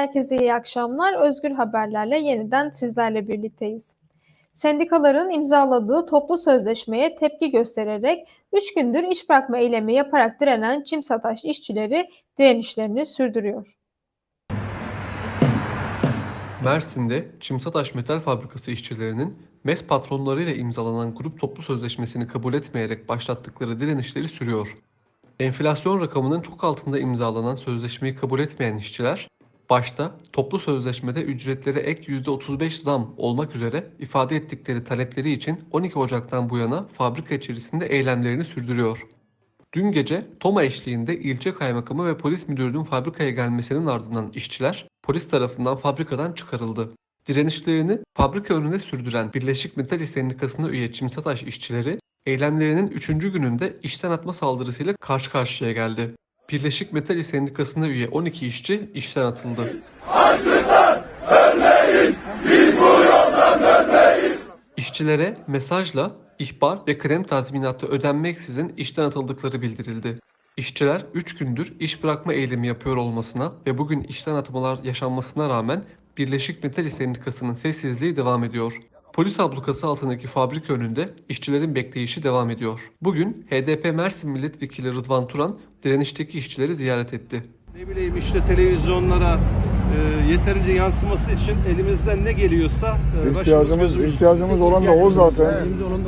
Herkese iyi akşamlar. Özgür Haberlerle yeniden sizlerle birlikteyiz. Sendikaların imzaladığı toplu sözleşmeye tepki göstererek 3 gündür iş bırakma eylemi yaparak direnen Çimsataş işçileri direnişlerini sürdürüyor. Mersin'de Çimsataş Metal Fabrikası işçilerinin MES patronlarıyla imzalanan grup toplu sözleşmesini kabul etmeyerek başlattıkları direnişleri sürüyor. Enflasyon rakamının çok altında imzalanan sözleşmeyi kabul etmeyen işçiler, başta toplu sözleşmede ücretlere ek %35 zam olmak üzere ifade ettikleri talepleri için 12 Ocak'tan bu yana fabrika içerisinde eylemlerini sürdürüyor. Dün gece Toma eşliğinde ilçe kaymakamı ve polis müdürünün fabrikaya gelmesinin ardından işçiler polis tarafından fabrikadan çıkarıldı. Direnişlerini fabrika önüne sürdüren Birleşik Metal İş Sendikası'na üye Çimsataş işçileri eylemlerinin 3. gününde işten atma saldırısıyla karşı karşıya geldi. Birleşik Metal Sendikası'na üye 12 işçi işten atıldı. İşçilere mesajla ihbar ve krem tazminatı ödenmeksizin işten atıldıkları bildirildi. İşçiler 3 gündür iş bırakma eylemi yapıyor olmasına ve bugün işten atmalar yaşanmasına rağmen Birleşik Metal Sendikası'nın sessizliği devam ediyor. Polis ablukası altındaki fabrika önünde işçilerin bekleyişi devam ediyor. Bugün HDP Mersin Milletvekili Rıdvan Turan direnişteki işçileri ziyaret etti. Ne bileyim işte televizyonlara e, yeterince yansıması için elimizden ne geliyorsa e, başımız İhtiyacımız, ihtiyacımız olan da o zaten.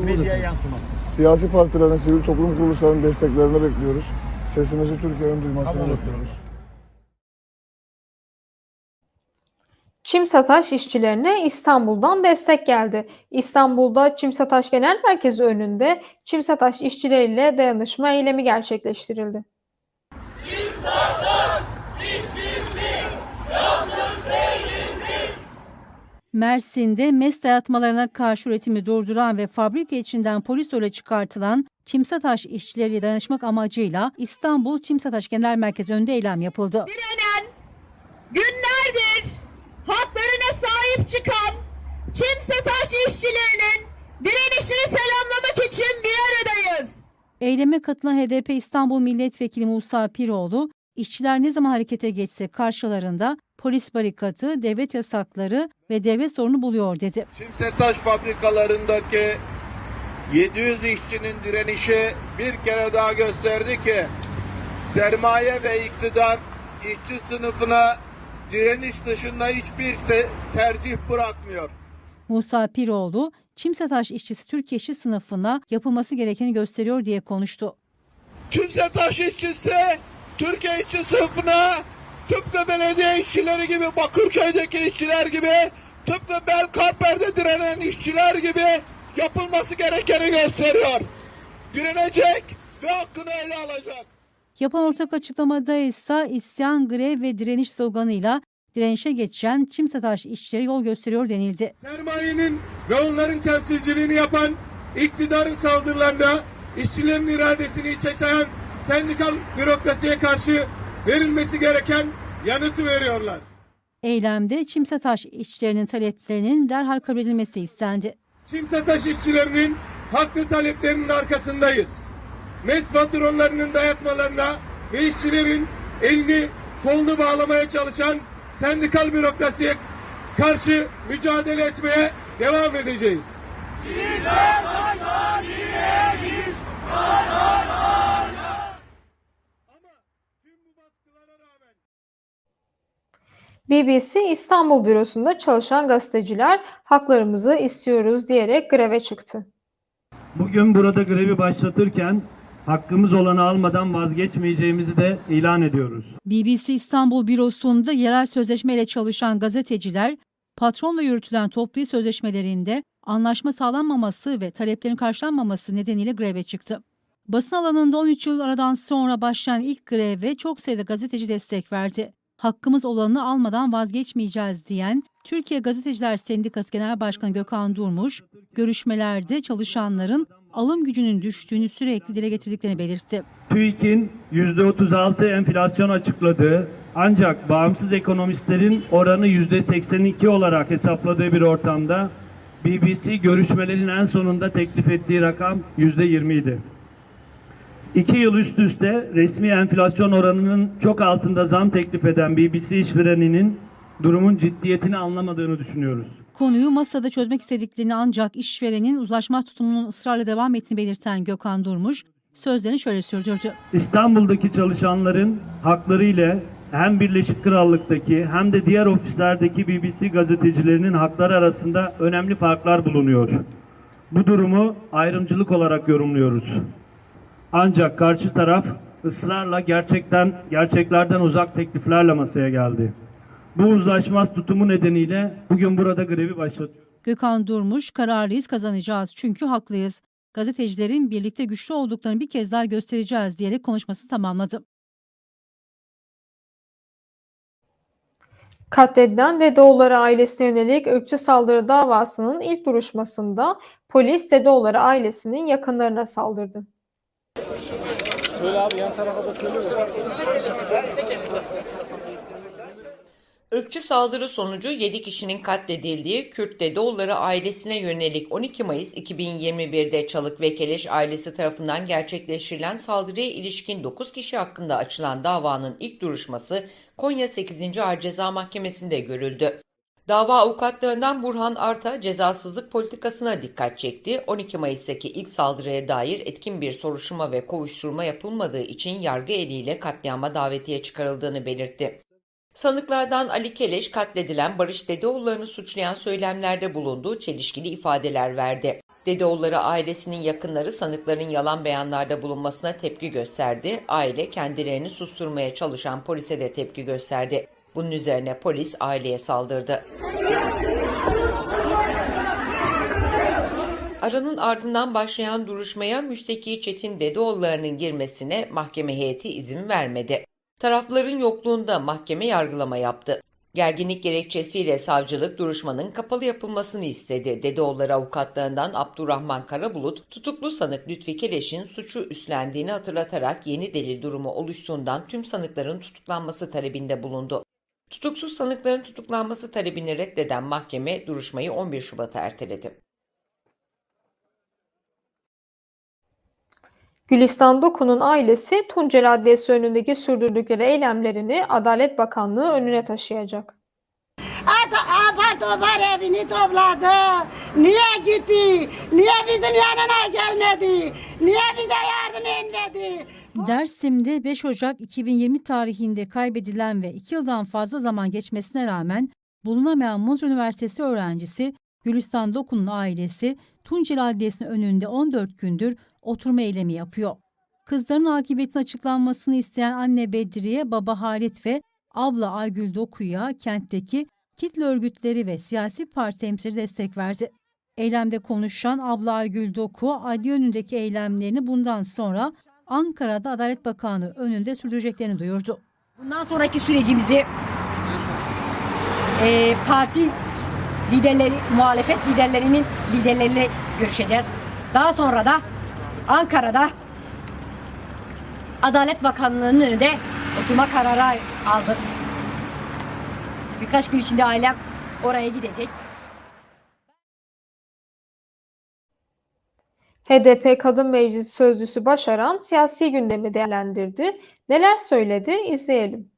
Medya yansıması. Siyasi partilerin, sivil toplum kuruluşlarının desteklerini bekliyoruz. Sesimizi Türkiye'nin duymasını bekliyoruz. Çimsataş işçilerine İstanbul'dan destek geldi. İstanbul'da Çimsataş Genel Merkezi önünde Çimsataş işçileriyle dayanışma eylemi gerçekleştirildi. Mersin'de MES dayatmalarına karşı üretimi durduran ve fabrika içinden polis öyle çıkartılan Çimsataş işçileriyle dayanışmak amacıyla İstanbul Çimsataş Genel Merkezi önünde eylem yapıldı. direnen, haklarına sahip çıkan Çimsataş işçilerinin direnişini selamlamak için bir aradayız. Eyleme katılan HDP İstanbul Milletvekili Musa Piroğlu, işçiler ne zaman harekete geçse karşılarında polis barikatı, devlet yasakları ve devlet sorunu buluyor dedi. Şimsetaş fabrikalarındaki 700 işçinin direnişi bir kere daha gösterdi ki sermaye ve iktidar işçi sınıfına direniş dışında hiçbir te- tercih bırakmıyor. Musa Piroğlu, Çimsataş işçisi Türkiye işçi sınıfına yapılması gerekeni gösteriyor diye konuştu. Şimsetaş işçisi Türkiye işçi sınıfına tıpkı belediye işçileri gibi Bakırköy'deki işçiler gibi tıpkı Belkarper'de direnen işçiler gibi yapılması gerekeni gösteriyor. Direnecek ve hakkını ele alacak. Yapan ortak açıklamada ise isyan, grev ve direniş sloganıyla direnişe geçen Çimsataş işçileri yol gösteriyor denildi. Sermayenin ve onların temsilciliğini yapan iktidarın saldırılarında işçilerin iradesini içe sayan sendikal bürokrasiye karşı verilmesi gereken yanıtı veriyorlar. Eylemde Çimsataş işçilerinin taleplerinin derhal kabul edilmesi istendi. Çimsataş işçilerinin haklı taleplerinin arkasındayız. MES patronlarının dayatmalarına ve işçilerin elini kolunu bağlamaya çalışan sendikal bürokrasiye karşı mücadele etmeye devam edeceğiz. Ama tüm bu baskılara rağmen BBC İstanbul bürosunda çalışan gazeteciler haklarımızı istiyoruz diyerek greve çıktı. Bugün burada grevi başlatırken hakkımız olanı almadan vazgeçmeyeceğimizi de ilan ediyoruz. BBC İstanbul bürosunda yerel sözleşmeyle çalışan gazeteciler, patronla yürütülen toplu sözleşmelerinde anlaşma sağlanmaması ve taleplerin karşılanmaması nedeniyle greve çıktı. Basın alanında 13 yıl aradan sonra başlayan ilk greve çok sayıda gazeteci destek verdi. Hakkımız olanı almadan vazgeçmeyeceğiz diyen Türkiye Gazeteciler Sendikası Genel Başkanı Gökhan Durmuş, görüşmelerde çalışanların alım gücünün düştüğünü sürekli dile getirdiklerini belirtti. TÜİK'in %36 enflasyon açıkladığı ancak bağımsız ekonomistlerin oranı %82 olarak hesapladığı bir ortamda BBC görüşmelerin en sonunda teklif ettiği rakam %20 idi. İki yıl üst üste resmi enflasyon oranının çok altında zam teklif eden BBC işvereninin durumun ciddiyetini anlamadığını düşünüyoruz. Konuyu masada çözmek istediklerini ancak işverenin uzlaşma tutumunun ısrarla devam ettiğini belirten Gökhan Durmuş sözlerini şöyle sürdürdü. İstanbul'daki çalışanların hakları ile hem Birleşik Krallık'taki hem de diğer ofislerdeki BBC gazetecilerinin hakları arasında önemli farklar bulunuyor. Bu durumu ayrımcılık olarak yorumluyoruz. Ancak karşı taraf ısrarla gerçekten gerçeklerden uzak tekliflerle masaya geldi. Bu uzlaşmaz tutumu nedeniyle bugün burada grevi başlatıyoruz. Gökhan Durmuş, kararlıyız kazanacağız çünkü haklıyız. Gazetecilerin birlikte güçlü olduklarını bir kez daha göstereceğiz diyerek konuşmasını tamamladı. Katledilen Dedeoğulları ailesine yönelik ırkçı saldırı davasının ilk duruşmasında polis Dedeoğulları ailesinin yakınlarına saldırdı. Irkçı saldırı sonucu 7 kişinin katledildiği Kürt Dedeoğulları ailesine yönelik 12 Mayıs 2021'de Çalık ve Keleş ailesi tarafından gerçekleştirilen saldırıya ilişkin 9 kişi hakkında açılan davanın ilk duruşması Konya 8. Ağır Ceza Mahkemesi'nde görüldü. Dava avukatlığından Burhan Arta cezasızlık politikasına dikkat çekti. 12 Mayıs'taki ilk saldırıya dair etkin bir soruşturma ve kovuşturma yapılmadığı için yargı eliyle katliama davetiye çıkarıldığını belirtti. Sanıklardan Ali Keleş katledilen Barış Dedeoğulları'nı suçlayan söylemlerde bulunduğu çelişkili ifadeler verdi. Dedeoğulları ailesinin yakınları sanıkların yalan beyanlarda bulunmasına tepki gösterdi. Aile kendilerini susturmaya çalışan polise de tepki gösterdi. Bunun üzerine polis aileye saldırdı. Aranın ardından başlayan duruşmaya müşteki Çetin Dedeoğulları'nın girmesine mahkeme heyeti izin vermedi. Tarafların yokluğunda mahkeme yargılama yaptı. Gerginlik gerekçesiyle savcılık duruşmanın kapalı yapılmasını istedi. Dedeoğulları avukatlığından Abdurrahman Karabulut, tutuklu sanık Lütfi Keleş'in suçu üstlendiğini hatırlatarak yeni delil durumu oluştuğundan tüm sanıkların tutuklanması talebinde bulundu. Tutuksuz sanıkların tutuklanması talebini reddeden mahkeme duruşmayı 11 Şubat'a erteledi. Gülistan Doku'nun ailesi Tunceli Adliyesi önündeki sürdürdükleri eylemlerini Adalet Bakanlığı önüne taşıyacak. Apar topar evini topladı. Niye gitti? Niye bizim yanına gelmedi? Niye bize yardım etmedi? Dersim'de 5 Ocak 2020 tarihinde kaybedilen ve 2 yıldan fazla zaman geçmesine rağmen bulunamayan Muz Üniversitesi öğrencisi Gülistan Doku'nun ailesi Tunceli Adliyesi'nin önünde 14 gündür oturma eylemi yapıyor. Kızların akıbetinin açıklanmasını isteyen anne Bedriye, baba Halit ve abla Aygül Doku'ya kentteki kitle örgütleri ve siyasi parti temsilcileri destek verdi. Eylemde konuşan abla Aygül Doku, adliye önündeki eylemlerini bundan sonra Ankara'da Adalet Bakanı önünde sürdüreceklerini duyurdu. Bundan sonraki sürecimizi eee, parti liderleri, muhalefet liderlerinin liderleriyle görüşeceğiz. Daha sonra da Ankara'da Adalet Bakanlığı'nın önünde oturma kararı aldık. Birkaç gün içinde ailem oraya gidecek. HDP Kadın Meclisi Sözcüsü Başaran siyasi gündemi değerlendirdi. Neler söyledi? İzleyelim.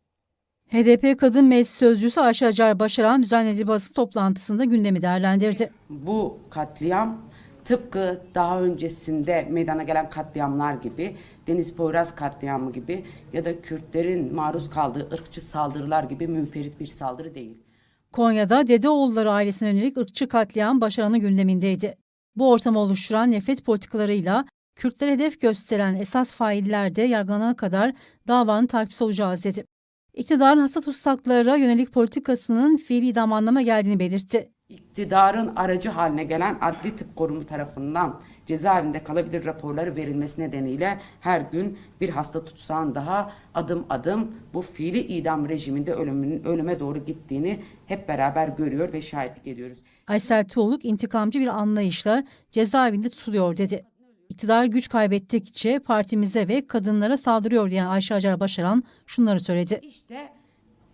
HDP Kadın Meclisi Sözcüsü Ayşe Acar Başaran düzenlediği basın toplantısında gündemi değerlendirdi. Bu katliam tıpkı daha öncesinde meydana gelen katliamlar gibi, Deniz Poyraz katliamı gibi ya da Kürtlerin maruz kaldığı ırkçı saldırılar gibi münferit bir saldırı değil. Konya'da Dedeoğulları ailesine yönelik ırkçı katliam Başaran'ın gündemindeydi. Bu ortamı oluşturan nefret politikalarıyla Kürtlere hedef gösteren esas failler de yargılanana kadar davanın takipçisi olacağız dedi. İktidarın hasta tutsaklara yönelik politikasının fiili idam anlama geldiğini belirtti. İktidarın aracı haline gelen Adli Tıp Kurumu tarafından cezaevinde kalabilir raporları verilmesi nedeniyle her gün bir hasta tutsağın daha adım adım bu fiili idam rejiminde ölümün, ölüme doğru gittiğini hep beraber görüyor ve şahitlik ediyoruz. Aysel Tuğluk intikamcı bir anlayışla cezaevinde tutuluyor dedi. İktidar güç kaybettikçe partimize ve kadınlara saldırıyor diyen Ayşe Acar Başaran şunları söyledi. İşte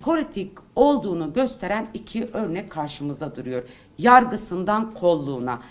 politik olduğunu gösteren iki örnek karşımızda duruyor. Yargısından kolluğuna,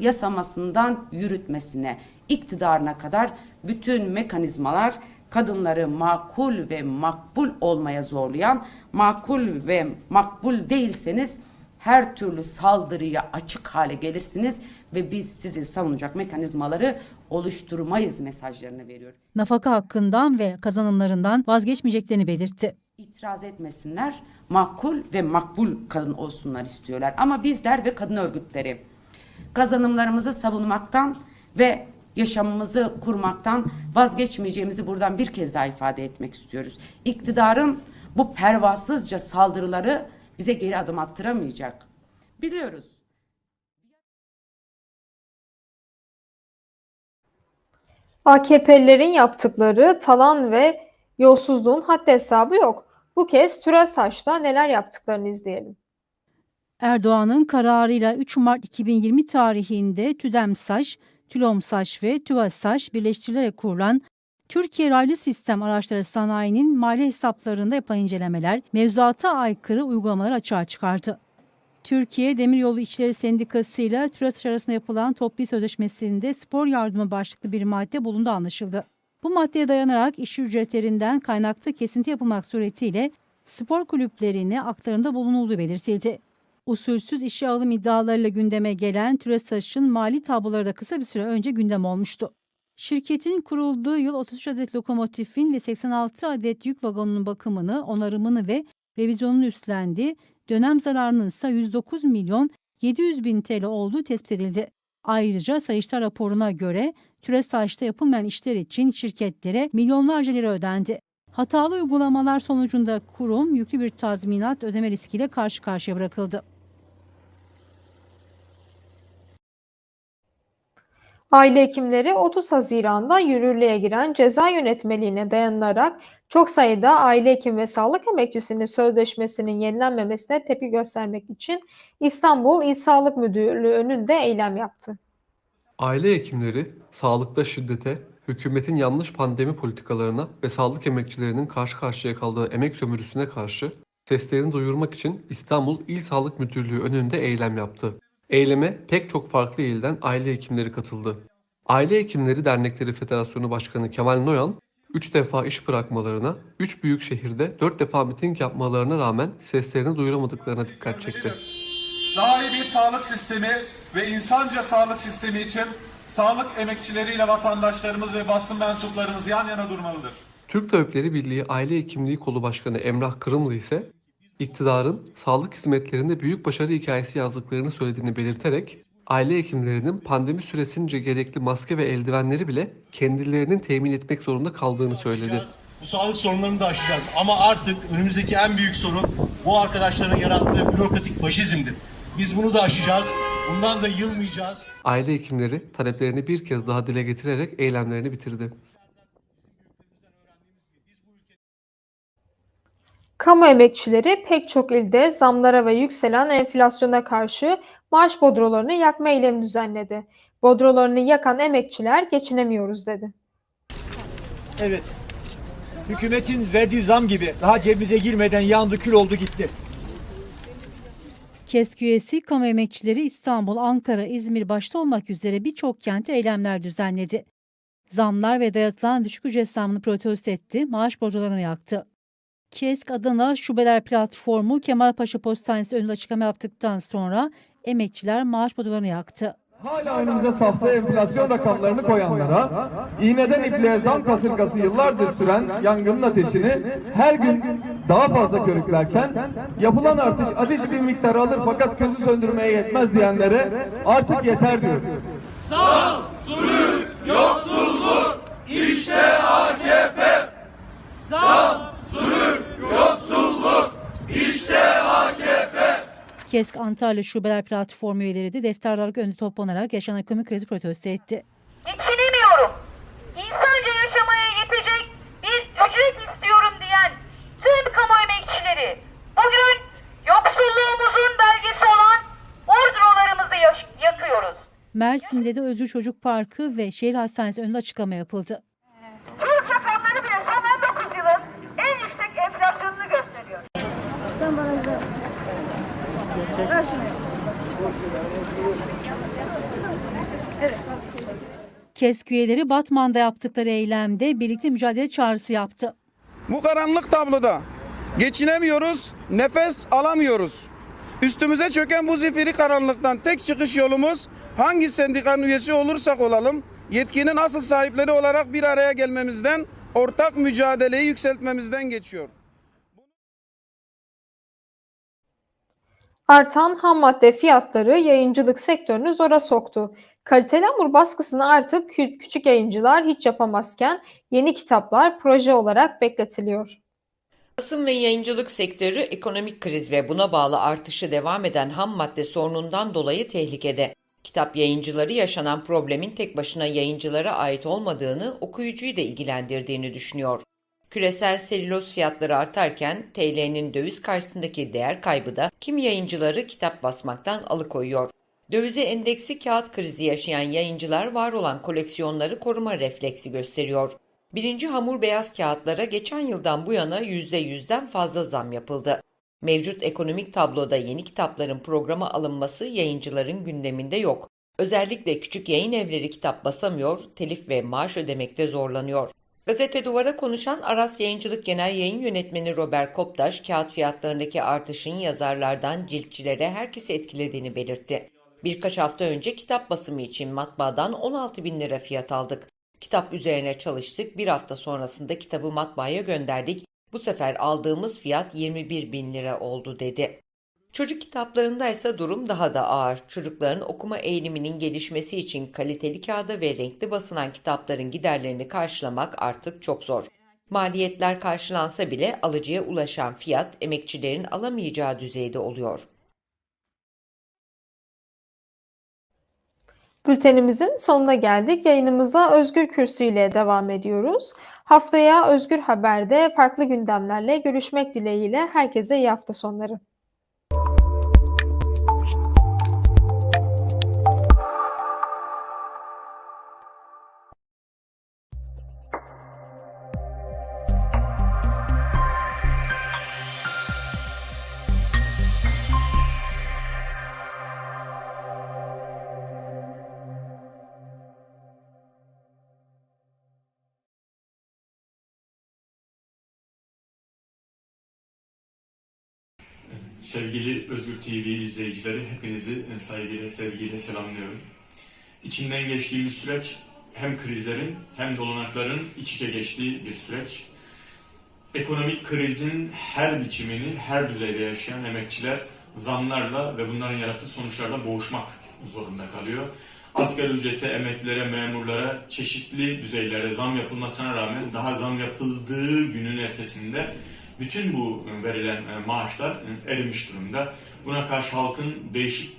yasamasından yürütmesine, iktidarına kadar bütün mekanizmalar kadınları makul ve makbul olmaya zorlayan, makul ve makbul değilseniz her türlü saldırıya açık hale gelirsiniz ve biz sizi savunacak mekanizmaları oluşturmayız mesajlarını veriyor. Nafaka hakkından ve kazanımlarından vazgeçmeyeceklerini belirtti. İtiraz etmesinler, makul ve makbul kadın olsunlar istiyorlar. Ama bizler ve kadın örgütleri kazanımlarımızı savunmaktan ve yaşamımızı kurmaktan vazgeçmeyeceğimizi buradan bir kez daha ifade etmek istiyoruz. İktidarın bu pervasızca saldırıları bize geri adım attıramayacak. Biliyoruz. AKP'lilerin yaptıkları talan ve yolsuzluğun haddi hesabı yok. Bu kez TÜRESAŞ'ta neler yaptıklarını izleyelim. Erdoğan'ın kararıyla 3 Mart 2020 tarihinde TÜDEMSAŞ, TÜLOMSAŞ ve TÜVASAŞ birleştirilerek kurulan Türkiye Raylı Sistem Araçları Sanayi'nin mali hesaplarında yapılan incelemeler mevzuata aykırı uygulamalar açığa çıkardı. Türkiye Demiryolu İşçileri Sendikası ile TÜRESAŞ arasında yapılan toplu sözleşmesinde spor yardımı başlıklı bir madde bulunduğu anlaşıldı. Bu maddeye dayanarak iş ücretlerinden kaynaklı kesinti yapılmak suretiyle spor kulüplerine aktarımda bulunulduğu belirtildi. Usulsüz işe alım iddialarıyla gündeme gelen TÜRESAŞ'ın mali tabloları da kısa bir süre önce gündem olmuştu. Şirketin kurulduğu yıl 33 adet lokomotifin ve 86 adet yük vagonunun bakımını, onarımını ve revizyonunu üstlendi. Dönem zararının ise 109 milyon 700 bin TL olduğu tespit edildi. Ayrıca Sayıştay raporuna göre TÜRESAŞ'ta yapılmayan işler için şirketlere milyonlarca lira ödendi. Hatalı uygulamalar sonucunda kurum yüklü bir tazminat ödeme riskiyle karşı karşıya bırakıldı. Aile hekimleri 30 Haziran'da yürürlüğe giren ceza yönetmeliğine dayanarak çok sayıda aile hekim ve sağlık emekçisinin sözleşmesinin yenilenmemesine tepki göstermek için İstanbul İl Sağlık Müdürlüğü önünde eylem yaptı. Aile hekimleri sağlıkta şiddete, hükümetin yanlış pandemi politikalarına ve sağlık emekçilerinin karşı karşıya kaldığı emek sömürüsüne karşı seslerini duyurmak için İstanbul İl Sağlık Müdürlüğü önünde eylem yaptı. Eyleme pek çok farklı ilden aile hekimleri katıldı. Aile Hekimleri Dernekleri Federasyonu Başkanı Kemal Noyan, 3 defa iş bırakmalarına, 3 büyük şehirde 4 defa miting yapmalarına rağmen seslerini duyuramadıklarına dikkat çekti. Daha iyi bir sağlık sistemi ve insanca sağlık sistemi için sağlık emekçileriyle vatandaşlarımız ve basın mensuplarımız yan yana durmalıdır. Türk Tabipleri Birliği Aile Hekimliği Kolu Başkanı Emrah Kırımlı ise iktidarın sağlık hizmetlerinde büyük başarı hikayesi yazdıklarını söylediğini belirterek aile hekimlerinin pandemi süresince gerekli maske ve eldivenleri bile kendilerinin temin etmek zorunda kaldığını söyledi. Bu sağlık sorunlarını da aşacağız. Ama artık önümüzdeki en büyük sorun bu arkadaşların yarattığı bürokratik faşizmdir. Biz bunu da aşacağız. Bundan da yılmayacağız. Aile hekimleri taleplerini bir kez daha dile getirerek eylemlerini bitirdi. Kamu emekçileri pek çok ilde zamlara ve yükselen enflasyona karşı maaş bodrolarını yakma eylemi düzenledi. Bodrolarını yakan emekçiler geçinemiyoruz dedi. Evet. Hükümetin verdiği zam gibi daha cebimize girmeden yandı kül oldu gitti. KESK üyesi kamu emekçileri İstanbul, Ankara, İzmir başta olmak üzere birçok kente eylemler düzenledi. Zamlar ve dayatılan düşük ücret zammını protesto etti, maaş borçlarını yaktı. KESK Adana Şubeler Platformu Kemalpaşa Postanesi önünde açıklama yaptıktan sonra emekçiler maaş borçlarını yaktı. Hala önümüze sahte enflasyon rakamlarını koyanlara, iğneden ipliğe zam kasırgası yıllardır süren yangının ateşini her gün daha fazla körüklerken, yapılan artış ateşi bir miktar alır fakat közü söndürmeye yetmez diyenlere artık yeter diyoruz. Zam, zulüm, KESK Antalya Şubeler Platformu üyeleri de defterdarlık önünde toplanarak yaşanan ekonomik krizi protesto etti. Geçinemiyorum. İnsanca yaşamaya yetecek bir ücret istiyorum diyen tüm kamu emekçileri bugün yoksulluğumuzun belgesi olan bordrolarımızı yaş- yakıyoruz. Mersin'de de Özgür Çocuk Parkı ve Şehir Hastanesi önünde açıklama yapıldı. TÜİK rakamları bile son 19 yılın en yüksek enflasyonunu gösteriyor. KESK üyeleri Batman'da yaptıkları eylemde birlikte mücadele çağrısı yaptı. Bu karanlık tabloda geçinemiyoruz, nefes alamıyoruz. Üstümüze çöken bu zifiri karanlıktan tek çıkış yolumuz hangi sendikanın üyesi olursak olalım yetkinin asıl sahipleri olarak bir araya gelmemizden, ortak mücadeleyi yükseltmemizden geçiyor. Artan ham madde fiyatları yayıncılık sektörünü zora soktu. Kaliteli hamur baskısını artık kü- küçük yayıncılar hiç yapamazken yeni kitaplar proje olarak bekletiliyor. Basın ve yayıncılık sektörü ekonomik kriz ve buna bağlı artışı devam eden ham madde sorunundan dolayı tehlikede. Kitap yayıncıları yaşanan problemin tek başına yayıncılara ait olmadığını, okuyucuyu da ilgilendirdiğini düşünüyor. Küresel selüloz fiyatları artarken TL'nin döviz karşısındaki değer kaybı da kimi yayıncıları kitap basmaktan alıkoyuyor. Dövize endeksi kağıt krizi yaşayan yayıncılar var olan koleksiyonları koruma refleksi gösteriyor. Birinci hamur beyaz kağıtlara geçen yıldan bu yana %100'den fazla zam yapıldı. Mevcut ekonomik tabloda yeni kitapların programa alınması yayıncıların gündeminde yok. Özellikle küçük yayın evleri kitap basamıyor, telif ve maaş ödemekte zorlanıyor. Gazete Duvar'a konuşan Aras Yayıncılık Genel Yayın Yönetmeni Robert Koptaş, kağıt fiyatlarındaki artışın yazarlardan ciltçilere herkesi etkilediğini belirtti. Birkaç hafta önce kitap basımı için matbaadan 16 bin lira fiyat aldık. Kitap üzerine çalıştık, bir hafta sonrasında kitabı matbaaya gönderdik. Bu sefer aldığımız fiyat 21 bin lira oldu dedi. Çocuk kitaplarında ise durum daha da ağır. Çocukların okuma eğiliminin gelişmesi için kaliteli kağıda ve renkli basılan kitapların giderlerini karşılamak artık çok zor. Maliyetler karşılansa bile alıcıya ulaşan fiyat emekçilerin alamayacağı düzeyde oluyor. Bültenimizin sonuna geldik. Yayınımıza Özgür Kürsü ile devam ediyoruz. Haftaya Özgür Haber'de farklı gündemlerle görüşmek dileğiyle herkese iyi hafta sonları. Sevgili Özgür TV izleyicileri, hepinizi saygıyla, sevgiyle selamlıyorum. İçinden geçtiğimiz süreç hem krizlerin hem dolanakların iç içe geçtiği bir süreç. Ekonomik krizin her biçimini her düzeyde yaşayan emekçiler zamlarla ve bunların yarattığı sonuçlarla boğuşmak zorunda kalıyor. Asgari ücrete, emeklilere, memurlara çeşitli düzeylere zam yapılmasına rağmen daha zam yapıldığı günün ertesinde bütün bu verilen e, maaşlar e, erimiş durumda. Buna karşı halkın değişik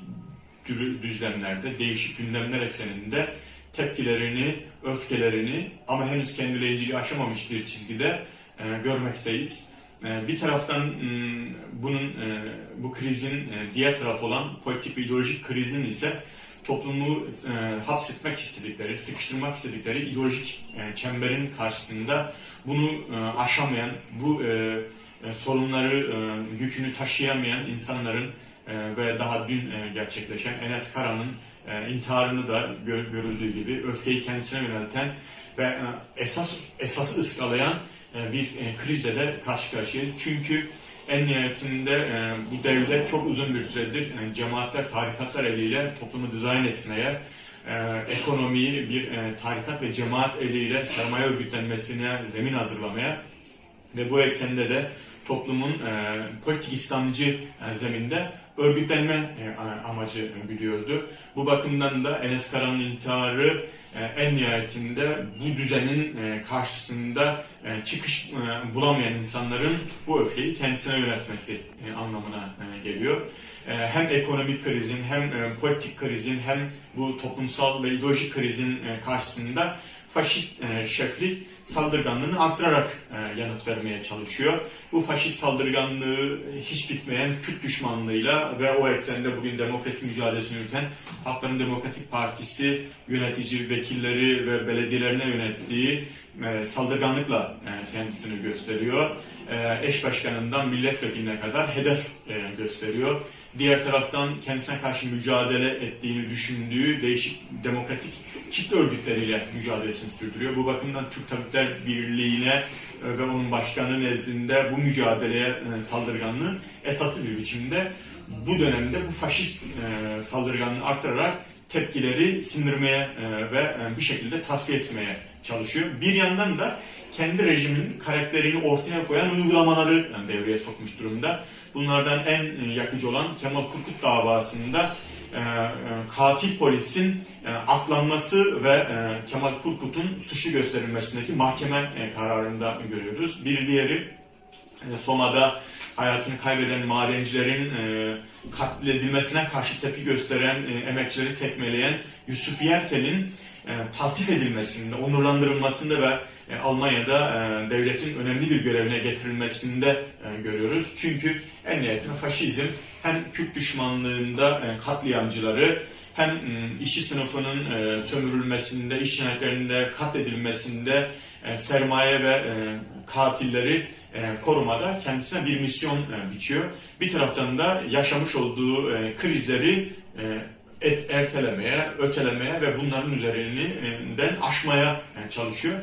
türü düzlemlerde, değişik gündemler ekseninde tepkilerini, öfkelerini ama henüz kendileyiciliği aşamamış bir çizgide e, görmekteyiz. E, bir taraftan bunun e, bu krizin e, diğer tarafı olan politik ideolojik krizin ise toplumu e, hapsetmek istedikleri, sıkıştırmak istedikleri ideolojik e, çemberin karşısında bunu e, aşamayan, bu e, e, sorunları, e, yükünü taşıyamayan insanların e, ve daha dün e, gerçekleşen Enes Kara'nın e, intiharını da gör, görüldüğü gibi öfkeyi kendisine yönelten ve e, esas esası ıskalayan e, bir e, krizle de karşı karşıyayız. Çünkü en nihayetinde e, bu devlet çok uzun bir süredir e, cemaatler, tarikatlar eliyle toplumu dizayn etmeye, e, ekonomiyi bir e, tarikat ve cemaat eliyle sermaye örgütlenmesine zemin hazırlamaya ve bu eksende de toplumun e, politik İslamcı e, zeminde örgütlenme e, amacı güdüyordu. Bu bakımdan da Enes Kara'nın intiharı e, en nihayetinde bu düzenin e, karşısında çıkış bulamayan insanların bu öfkeyi kendisine yöneltmesi e, anlamına geliyor. Hem ekonomik krizin hem politik krizin hem bu toplumsal ve ideolojik krizin karşısında faşist e, şeflik saldırganlığını arttırarak e, yanıt vermeye çalışıyor. Bu faşist saldırganlığı hiç bitmeyen Kürt düşmanlığıyla ve o eksende bugün demokrasi mücadelesini yürüten Halkların Demokratik Partisi yönetici vekilleri ve belediyelerine yönettiği e, saldırganlıkla e, kendisini gösteriyor. e, eş başkanından milletvekiline kadar hedef e, gösteriyor. Diğer taraftan kendisine karşı mücadele ettiğini düşündüğü değişik demokratik kitle örgütleriyle mücadelesini sürdürüyor. Bu bakımdan Türk Tabipler Birliği'ne e, ve onun başkanı nezdinde bu mücadeleye e, saldırganlığı esası bir biçimde bu dönemde bu faşist e, saldırganlığı arttırarak tepkileri sindirmeye ve bir şekilde tasfiye etmeye çalışıyor. Bir yandan da kendi rejimin karakterini ortaya koyan uygulamaları devreye sokmuş durumda. Bunlardan en yakıcı olan Kemal Kurkut davasında katil polisin e, aklanması ve e, Kemal Kurkut'un suçlu gösterilmesindeki mahkeme e, kararında görüyoruz. Bir diğeri e, Soma'da hayatını kaybeden madencilerin katledilmesine karşı tepki gösteren, emekçileri tekmeleyen Yusuf Yerkel'in e, taltif edilmesinde, onurlandırılmasında ve Almanya'da devletin önemli bir görevine getirilmesinde görüyoruz. Çünkü en nihayetinde faşizm hem Kürt düşmanlığında e, katliamcıları hem m, işçi sınıfının e, sömürülmesinde, iş cinayetlerinde katledilmesinde e, sermaye ve katilleri korumada kendisine bir misyon biçiyor. Bir taraftan da yaşamış olduğu krizleri e, et, ertelemeye, ötelemeye ve bunların üzerinden aşmaya çalışıyor.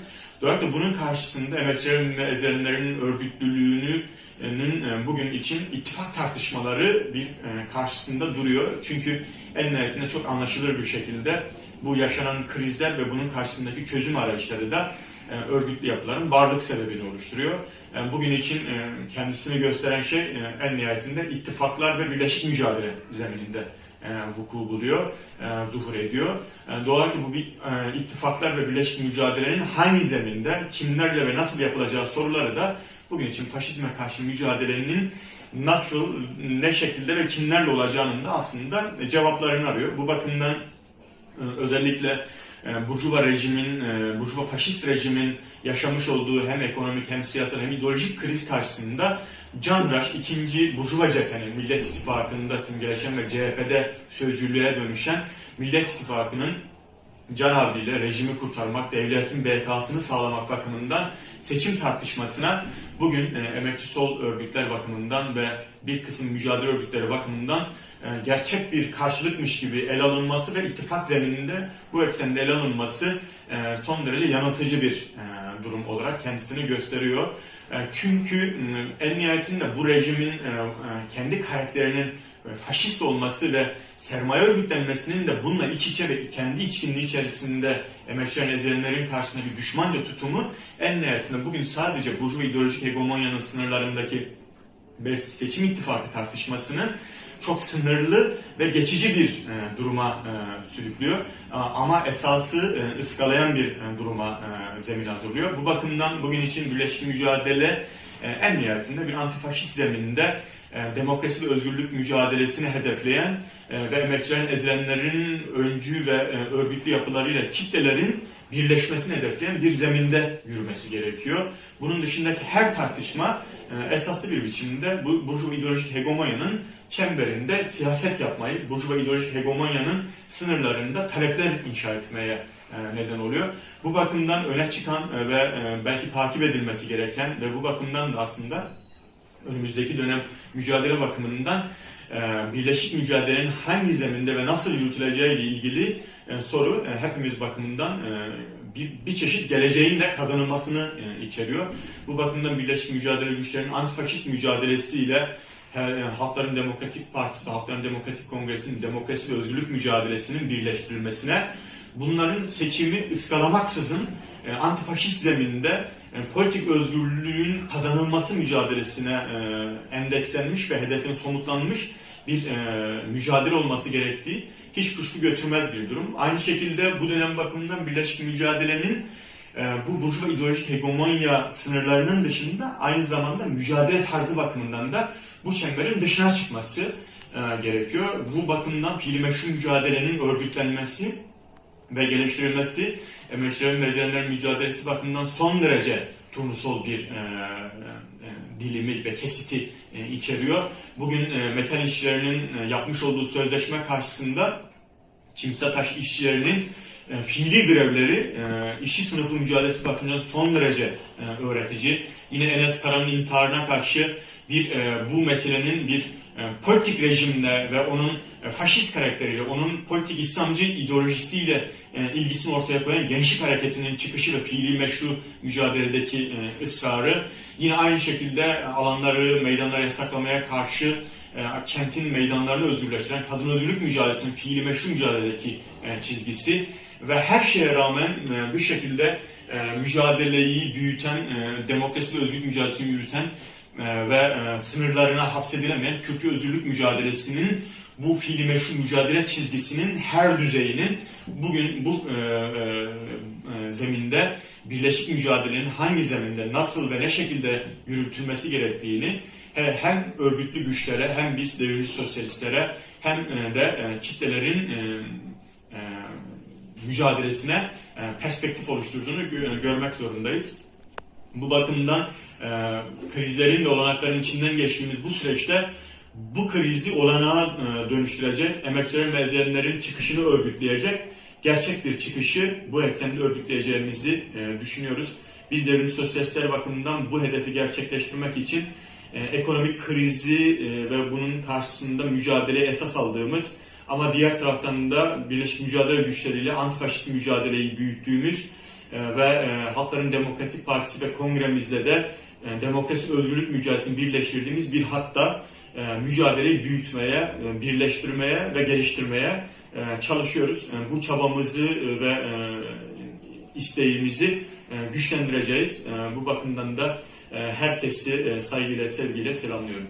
Dolayısıyla bunun karşısında emekçilerin ve ezenlerin örgütlülüğünün e, bugün için ittifak tartışmaları bir karşısında duruyor. Çünkü en nihayetinde çok anlaşılır bir şekilde bu yaşanan krizler ve bunun karşısındaki çözüm arayışları da e, örgütlü yapıların varlık sebebini oluşturuyor. E, Bugün için e, kendisini gösteren şey en nihayetinde ittifaklar ve birleşik mücadele zemininde vuku buluyor, zuhur ediyor. Dolayısıyla bu bir ittifaklar ve birleşik mücadelenin hangi zeminde, kimlerle ve nasıl yapılacağı soruları da bugün için faşizme karşı mücadelenin nasıl, ne şekilde ve kimlerle olacağının da aslında cevaplarını arıyor. Bu bakımdan e, özellikle e, Burjuva rejimin, e, Burjuva faşist rejimin yaşamış olduğu hem ekonomik hem siyasal hem ideolojik kriz karşısında Canraş ikinci Burjuva cephenin Millet İttifakı'nda simgeleşen ve CHP'de sözcülüğe dönüşen Millet İttifakı'nın can havliyle rejimi kurtarmak, devletin BK'sını sağlamak bakımından seçim tartışmasına bugün e, emekçi sol örgütler bakımından ve bir kısım mücadele örgütleri bakımından e, gerçek bir karşılıkmış gibi ele alınması ve ittifak zemininde bu eksende ele alınması e, son derece yanıltıcı bir e, durum olarak kendisini gösteriyor. E, Çünkü e, en nihayetinde bu rejimin e, e, kendi karakterinin faşist olması ve sermaye örgütlenmesinin de bununla iç içe ve kendi içkinliği içerisinde emekçilerin, ezilenlerin karşısında bir düşmanca tutumu en nihayetinde bugün sadece burjuva ideolojik hegemonyanın sınırlarındaki bir seçim ittifakı tartışmasının çok sınırlı ve geçici bir e, duruma e, sürüklüyor. A, ama esası e, ıskalayan bir e, duruma e, zemin hazırlıyor. Bu bakımdan bugün için birleşik mücadele e, en nihayetinde bir antifaşist zeminde e, demokrasi ve özgürlük mücadelesini hedefleyen e, ve emekçilerin ezilenlerin öncü ve e, örgütlü yapılarıyla kitlelerin birleşmesini hedefleyen bir zeminde yürümesi gerekiyor. Bunun dışındaki her tartışma e, esaslı bir biçimde bu burjuva ideolojik hegemonyanın çemberinde siyaset yapmayı, burjuva ideolojik hegemonyanın sınırlarında talepler inşa etmeye e, neden oluyor. Bu bakımdan öne çıkan ve belki takip edilmesi gereken ve bu bakımdan da aslında önümüzdeki dönem mücadele bakımından e, birleşik mücadelenin hangi zeminde ve nasıl yürütüleceği ile ilgili e, soru e, hepimiz bakımından bir, bir çeşit geleceğin de kazanılmasını içeriyor. Bu bakımdan birleşik mücadele güçlerinin antifaşist mücadelesiyle Halkların Demokratik Partisi ve Halkların Demokratik Kongresi'nin demokrasi ve özgürlük mücadelesinin birleştirilmesine bunların seçimi ıskalamaksızın antifaşist zeminde politik özgürlüğün kazanılması mücadelesine e, endekslenmiş ve hedefin somutlanmış bir e, mücadele olması gerektiği hiç kuşku götürmez bir durum. Aynı şekilde bu dönem bakımından birleşik mücadelenin e, bu burjuva ideolojik hegemonya sınırlarının dışında aynı zamanda mücadele tarzı bakımından da bu çemberin dışına çıkması e, gerekiyor. Bu bakımdan fiili meşru mücadelenin örgütlenmesi ve geliştirilmesi emekçilerin ve mücadelesi bakımından son derece turnusol bir e, e, dilimi ve kesiti e, içeriyor. Bugün e, metal işçilerinin e, yapmış olduğu sözleşme karşısında Çimsataş işçilerinin e, fiili grevleri e, işçi sınıfı mücadelesi bakımından son derece e, öğretici. yine Enes Kara'nın intiharına karşı bir e, bu meselenin bir e, politik rejimle ve onun e, faşist karakteriyle, onun politik İslamcı ideolojisiyle e, ilgisini ortaya koyan gençlik hareketinin çıkışı ve fiili meşru mücadeledeki e, ısrarı, yine aynı şekilde alanları, meydanları yasaklamaya karşı e, kentin meydanlarını özgürleştiren kadın özgürlük mücadelesinin fiili meşru mücadeledeki e, çizgisi ve her şeye rağmen e, bir şekilde e, mücadeleyi büyüten, e, demokrasi ve özgürlük mücadelesini yürüten e, ve e, sınırlarına hapsedilemeyen Kürt özgürlük mücadelesinin bu fiili meşru mücadele çizgisinin her düzeyinin bugün bu e, e, e, zeminde birleşik mücadelenin hangi zeminde nasıl ve ne şekilde yürütülmesi gerektiğini e, hem örgütlü güçlere hem biz devrimci sosyalistlere hem e, de kitlelerin e, e, mücadelesine perspektif oluşturduğunu gö- görmek zorundayız. Bu bakımdan e, krizlerin ve olanakların içinden geçtiğimiz bu süreçte bu krizi olanağa e, dönüştürecek, emekçilerin ve ezilenlerin çıkışını örgütleyecek, gerçek bir çıkışı bu eksende örgütleyeceğimizi e, düşünüyoruz. Biz devrimci sosyalistler bakımından bu hedefi gerçekleştirmek için e, ekonomik krizi ve bunun karşısında mücadeleye esas aldığımız ama diğer taraftan da Birleşik Mücadele Güçleriyle antifaşist mücadeleyi büyüttüğümüz ve Halkların Demokratik Partisi ve kongremizle de demokrasi özgürlük mücadelesini birleştirdiğimiz bir hatta mücadeleyi büyütmeye, e, birleştirmeye ve geliştirmeye e, çalışıyoruz. E, bu çabamızı e, ve e, isteğimizi e, güçlendireceğiz. E, bu bakımdan da e, herkesi e, saygıyla, sevgiyle selamlıyorum.